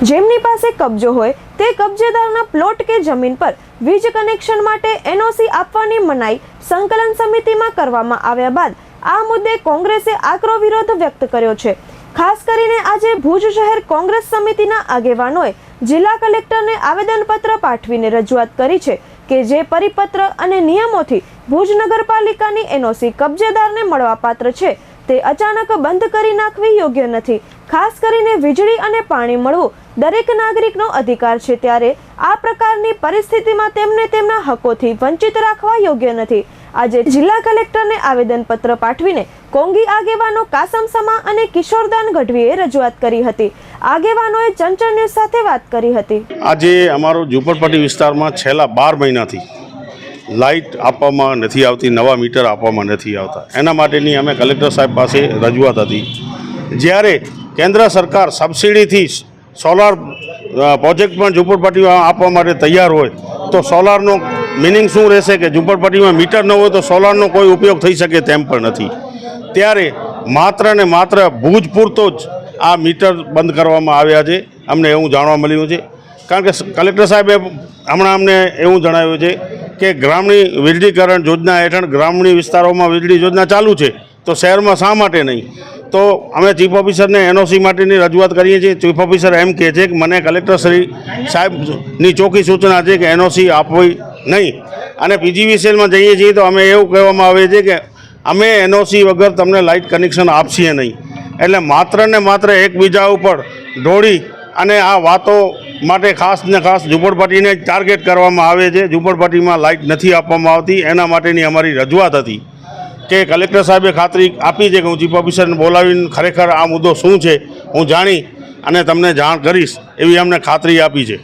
જેમની પાસે કબજો હોય તે કબજેદારના પ્લોટ કે જમીન પર વીજ કનેક્શન માટે એનઓસી આપવાની મનાઈ સંકલન સમિતિમાં કરવામાં આવ્યા બાદ આ મુદ્દે કોંગ્રેસે આકરો વિરોધ વ્યક્ત કર્યો છે. ખાસ કરીને આજે ભુજ શહેર કોંગ્રેસ સમિતિના આગેવાનોએ જિલ્લા કલેક્ટરને આવેદનપત્ર પાઠવીને રજૂઆત કરી છે કે જે પરિપત્ર અને નિયમોથી ભુજ નગરપાલિકાની એનઓસી કબજેદારને મળવાપાત્ર છે તે અચાનક બંધ કરી નાખવી યોગ્ય નથી. ખાસ કરીને વીજળી અને પાણી મળવું દરેક નાગરિકનો અધિકાર છે ત્યારે આ પ્રકારની પરિસ્થિતિમાં તેમને તેમના હકોથી વંચિત રાખવા યોગ્ય નથી. આજે જિલ્લા કલેક્ટરને આવેદનપત્ર પાઠવીને કોંગી આગેવાનો કાસમ સમા અને કિશોરદાન ગઢવીએ રજૂઆત કરી હતી. આગેવાનોએ ચંચળ ન્યૂઝ સાથે વાત કરી હતી. આજે અમારો ઝુંપડપટ્ટી વિસ્તારમાં છેલ્લા બાર મહિનાથી લાઇટ આપવામાં નથી આવતી, નવા મીટર આપવામાં નથી આવતા. એના માટેની અમે કલેક્ટર સાહેબ પાસે રજૂઆત હતી. જ્યારે કેન્દ્ર સરકાર સબસિડીથી સોલાર પ્રોજેક્ટ પણ ઝુંપડપટ્ટીમાં આપવા માટે તૈયાર હોય, તો સોલારનો મિનિંગ શું રહેશે કે ઝુંપડપટ્ટીમાં મીટર ન હોય તો સોલારનો કોઈ ઉપયોગ થઈ શકે તેમ પણ નથી. ત્યારે માત્ર ને માત્ર ભૂજ પૂરતો જ આ મીટર બંધ કરવામાં આવ્યા છે, અમને એવું જાણવા મળ્યું છે. કારણ કે કલેક્ટર સાહેબે હમણાં અમને એવું જણાવ્યું છે કે ગ્રામની વીજળીકરણ યોજના હેઠળ ગ્રામીણ વિસ્તારોમાં વીજળી યોજના ચાલુ છે, તો શહેરમાં શા માટે નહીં? તો અમે ચીફ ઓફિસરને એનઓસી માટેની રજૂઆત કરીએ છીએ. ચીફ ઓફિસર એમ કહે છે કે મને કલેક્ટર શ્રી સાહેબની ચોખ્ખી સૂચના છે કે એનઓસી આપવી નહીં. અને પીજીવીસીએલમાં જઈએ છીએ તો અમે એવું કહેવામાં આવે છે કે અમે એનઓસી વગર તમને લાઇટ કનેક્શન આપશીએ નહીં. એટલે માત્ર ને માત્ર એકબીજા ઉપર દોડી અને આ વાતો માટે ખાસ ને ખાસ ઝૂંપડપટ્ટીને ટાર્ગેટ કરવામાં આવે છે. ઝૂંપડપટ્ટીમાં લાઇટ નથી આપવામાં આવતી. એના માટેની અમારી રજૂઆત હતી. કે કલેક્ટર સાહેબે ખાતરી આપી છે કે હું ચીફ ઓફિસરને બોલાવીને ખરેખર આ મુદ્દો શું છે, હું જાણી અને તમને જાણ કરીશ એવી અમને ખાતરી આપી છે.